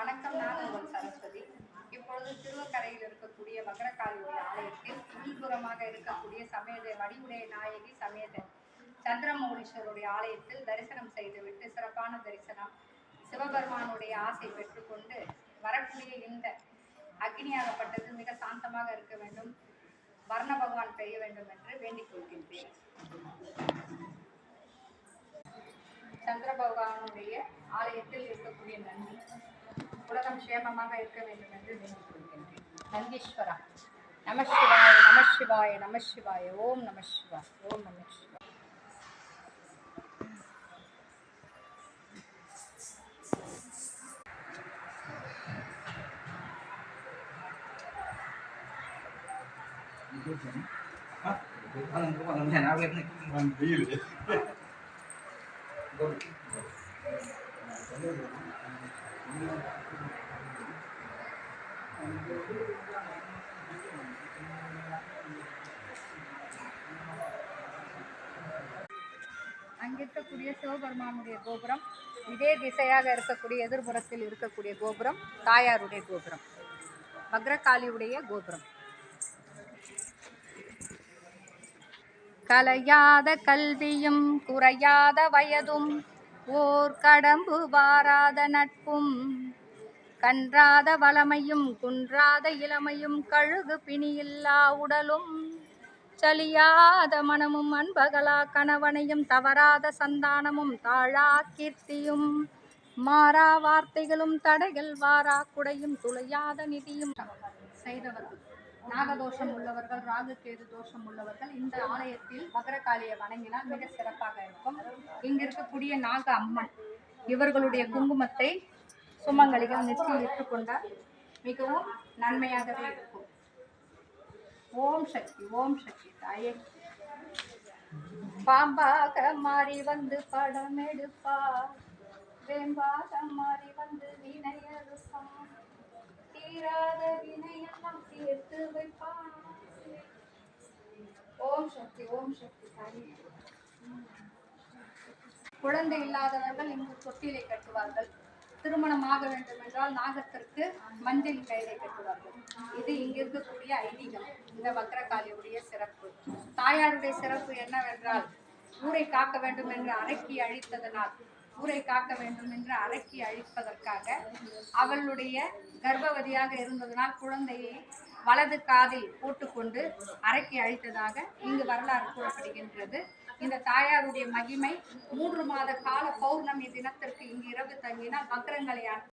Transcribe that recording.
வணக்கம் நான் உங்கள் சரஸ்வதி. இப்பொழுது திருவக்கரையில் இருக்கக்கூடிய வக்ரகாளியுடைய ஆலயத்தில் உள்புறமாக இருக்கக்கூடிய சமேத வடிவுடைய நாயகி சமேத சந்திரமௌலீஸ்வருடைய ஆலயத்தில் தரிசனம் செய்துவிட்டு சிறப்பான தரிசனம் சிவபெருமானுடைய ஆசை பெற்றுக்கொண்டு வரக்கூடிய இந்த அக்னியாகப்பட்டது மிக சாந்தமாக இருக்க வேண்டும். வர்ண பகவான் பெய்ய வேண்டும் என்று வேண்டிக் கொள்கின்றேன். சந்திர பகவானுடைய ஆலயத்தில் இருக்கக்கூடிய நன்மை உலகம் சேமமாக இருக்க வேண்டும் என்று வேண்டிக் கொள்கின்றேன். நந்தீஸ்வரா நமசிவாய நமசிவாய நமசிவாய ஓம் நம சிவாய. ஓம் நம சிவாய அங்கிருக்கக்கூடிய சிவபெருமானுடைய கோபுரம் இதே திசையாக இருக்கக்கூடிய எதிர்புறத்தில் இருக்கக்கூடிய கோபுரம் தாயாருடைய கோபுரம் பக்ரகாளியுடைய கோபுரம். கலையாத கல்வியும் குறையாத வயதும் ஓர் கடம்பு வாராத நட்பும் கன்றாத வளமையும் குன்றாத இளமையும் கழுகு பிணியில்லா உடலும் சலியாத மனமும் அன்பகலா கணவனையும் தவறாத சந்தானமும் தாழா கீர்த்தியும் மாறா வார்த்தைகளும் தடைகள் வாரா குடையும் துளையாத நிதியும் செய்தவர்கள் நாகதோஷம் உள்ளவர்கள் ராகு கேது தோஷம் உள்ளவர்கள் இந்த ஆலயத்தில் மகரகாளியை வணங்கினால் மிக சிறப்பாக இருக்கும். இங்கிருக்கக்கூடிய நாக அம்மன் இவர்களுடைய குங்குமத்தை சுமங்கலிகள் நெற்றியில் இட்டுக்கொண்டால் மிகவும் நன்மையாகவே இருக்கும். ஓம் சக்தி ஓம் சக்தி தாயே. பாம்பாக மாறி வந்து படம் எடுப்பார். வேம்பாக மாறி வந்து வினை தீராத வினையா தீர்த்து வைப்பார் ஓம் சக்தி ஓம் சக்தி தாயே குழந்தை இல்லாதவர்கள் இங்கு தொட்டிலை கட்டுவார்கள். திருமணம் ஆக வேண்டும் என்றால் நாகத்திற்கு மஞ்சள் கயிறை கட்டுவார்கள். இது இங்கிருக்கக்கூடிய ஐதீகம். இந்த வக்ரகாளியுடைய சிறப்பு. தாயாருடைய சிறப்பு என்னவென்றால் ஊரை காக்க வேண்டும் என்று அரக்கி அழித்ததனால் ஊரை காக்க வேண்டும் என்று அரக்கி அழிப்பதற்காக அவளுடைய கர்ப்பவதியாக இருந்ததனால் குழந்தையை வலது காதில் போட்டுக்கொண்டு அரக்கி அழித்ததாக இங்கு வரலாறு கூறப்படுகின்றது. இந்த தாயாருடைய மகிமை மூன்று மாத கால பௌர்ணமி தினத்திற்கு இங்கு இரவு தங்கினால் வக்ரங்களை